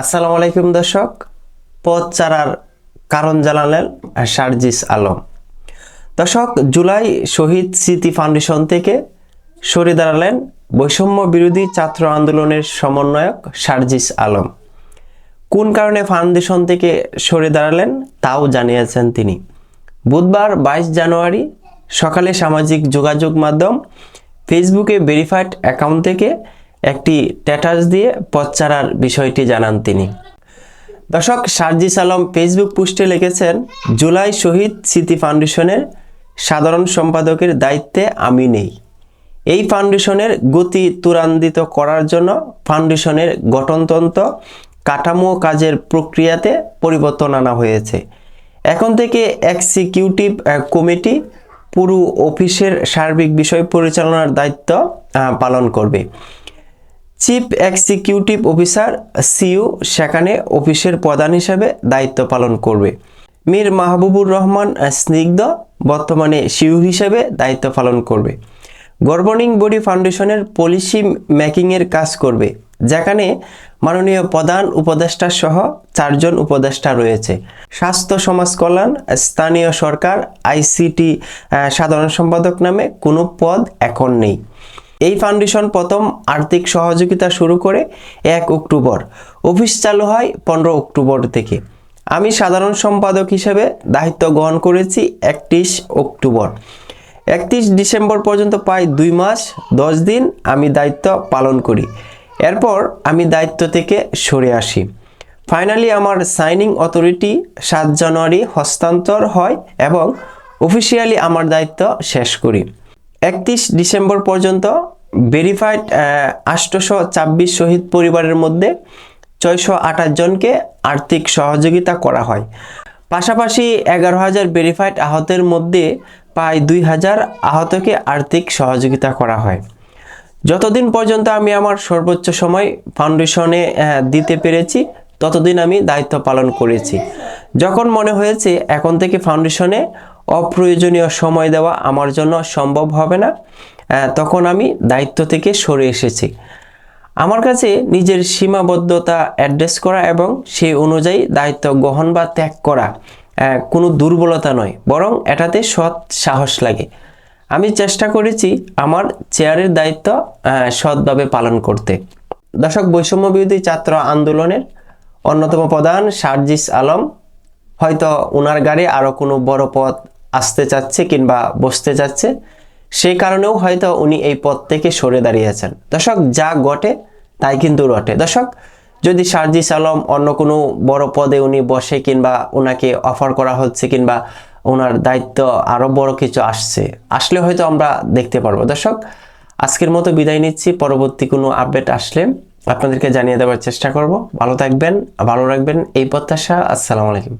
আসসালামু আলাইকুম দর্শক। পথ চারার কারণ জানালেন সার্জিস আলম। দর্শক, জুলাই শহীদ স্মৃতি ফাউন্ডেশন থেকে সরে দাঁড়ালেন বৈষম্য বিরোধী ছাত্র আন্দোলনের সমন্বয়ক সার্জিস আলম। কোন কারণে ফাউন্ডেশন থেকে সরে দাঁড়ালেন তাও জানিয়েছেন তিনি। বুধবার বাইশ জানুয়ারি সকালে সামাজিক যোগাযোগ মাধ্যম ফেসবুকে ভেরিফাইড অ্যাকাউন্ট থেকে একটি স্ট্যাটাস দিয়ে পথ বিষয়টি জানান তিনি। দর্শক সার্জিস আলম ফেসবুক পোস্টে লিখেছেন, জুলাই শহীদ স্মৃতি ফাউন্ডেশনের সাধারণ সম্পাদকের দায়িত্বে আমি নেই। এই ফাউন্ডেশনের গতি ত্বরান্বিত করার জন্য ফাউন্ডেশনের গঠনতন্ত্র, কাঠামো কাজের প্রক্রিয়াতে পরিবর্তন আনা হয়েছে। এখন থেকে এক্সিকিউটিভ কমিটি পুরো অফিসের সার্বিক বিষয় পরিচালনার দায়িত্ব পালন করবে। চিফ এক্সিকিউটিভ অফিসার সিইও সেখানে অফিসের প্রধান হিসেবে দায়িত্ব পালন করবে। মীর মাহবুবুর রহমান স্নিগ্ধ, বর্তমানে সিইও হিসেবে দায়িত্ব পালন করবে। গভর্নিং বডি ফাউন্ডেশনের পলিসি মেকিংয়ের কাজ করবে, যেখানে মাননীয় প্রধান উপদেষ্টা সহ চারজন উপদেষ্টা রয়েছে। স্বাস্থ্য, সমাজ কল্যাণ, স্থানীয় সরকার আইসিটি সাধারণ সম্পাদক নামে কোনো পদ এখন নেই। এই ফাউন্ডেশন প্রথম আর্থিক সহযোগিতা শুরু করে এক অক্টোবর। অফিস চালু হয় পনেরো অক্টোবর থেকে। আমি সাধারণ সম্পাদক হিসেবে দায়িত্ব গ্রহণ করেছি একত্রিশ অক্টোবর। একত্রিশ ডিসেম্বর পর্যন্ত প্রায় দুই মাস, দশ দিন আমি দায়িত্ব পালন করি। এরপর আমি দায়িত্ব থেকে সরে আসি। ফাইনালি আমার সাইনিং অথরিটি সাত জানুয়ারি হস্তান্তর হয় এবং অফিসিয়ালি আমার দায়িত্ব শেষ করি। একত্রিশ ডিসেম্বর পর্যন্ত ভেরিফাইড আষ্টশো ছাব্বিশ শহীদ পরিবারের মধ্যে ছয়শো আঠাশ জনকে আর্থিক সহযোগিতা করা হয়। পাশাপাশি এগারো হাজার ভেরিফাইড আহতের মধ্যে প্রায় দুই হাজার আহতকে আর্থিক সহযোগিতা করা হয়। যতদিন পর্যন্ত আমি আমার সর্বোচ্চ সময় ফাউন্ডেশনে দিতে পেরেছি, ততদিন আমি দায়িত্ব পালন করেছি। যখন মনে হয়েছে এখন থেকে ফাউন্ডেশনে অপ্রয়োজনীয় সময় দেওয়া আমার জন্য সম্ভব হবে না। তখন আমি দায়িত্ব থেকে সরে এসেছি। আমার কাছে নিজের সীমাবদ্ধতা অ্যাড্রেস করা এবং সেই অনুযায়ী দায়িত্ব গ্রহণ বা ত্যাগ করা কোনো দুর্বলতা নয়, বরং এটাতে সৎ সাহস লাগে। আমি চেষ্টা করেছি আমার চেয়ারের দায়িত্ব সৎভাবে পালন করতে। দর্শক, বৈষম্য বিরোধী ছাত্র আন্দোলনের অন্যতম প্রধান সার্জিস আলম হয়তো ওনার গাড়ি আরও কোনো বড় পথ আসতে চাচ্ছে কিংবা বসতে চাচ্ছে, সেই কারণেও হয়তো উনি এই পদ থেকে সরে দাঁড়িয়েছেন দর্শক, যা ঘটে তাই কিন্তু রটে। দর্শক, যদি সার্জিস আলম অন্য কোনো বড় পদে উনি বসে কিংবা ওনাকে অফার করা হচ্ছে কিংবা ওনার দায়িত্ব আরও বড় কিছু আসছে, আসলে হয়তো আমরা দেখতে পারব। দর্শক, আজকের মতো বিদায় নিচ্ছি। পরবর্তী কোনো আপডেট আসলে আপনাদেরকে জানিয়ে দেওয়ার চেষ্টা করব। ভালো থাকবেন, ভালো রাখবেন। এই প্রত্যাশা, আসসালামু আলাইকুম।